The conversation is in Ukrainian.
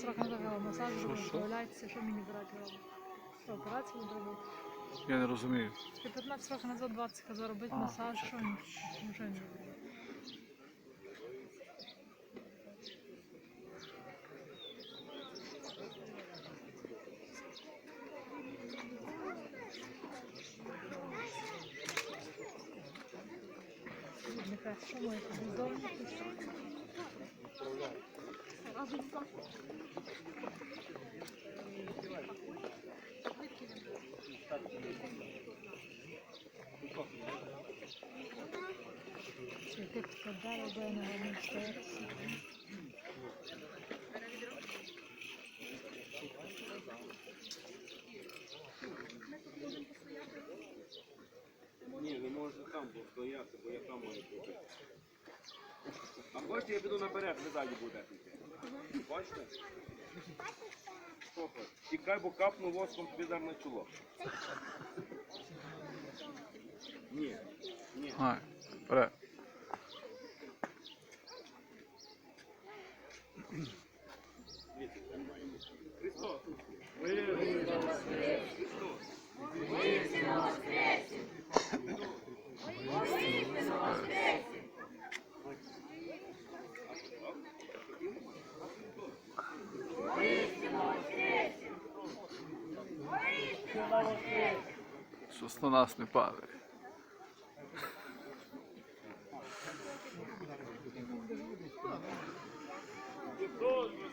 15 років назад робила масаж, робила, виявляється, що мені брати робити. Що, операцію буду робити? Я не розумію. Я 15 років назад 20 казав робити А, масаж, що ні- нічого не робити. Нехай, що моє бездомне, то що? Бо я не. Ні, не можна там стояти, бо я там маю бути. А хочете, я піду наперед, ви ззаді будете. Бачите? Хоч? Тікай, бо капну воском тобі дар на чоло. Ні, ні. Вперед. Щось на нас не падає. Воскрес!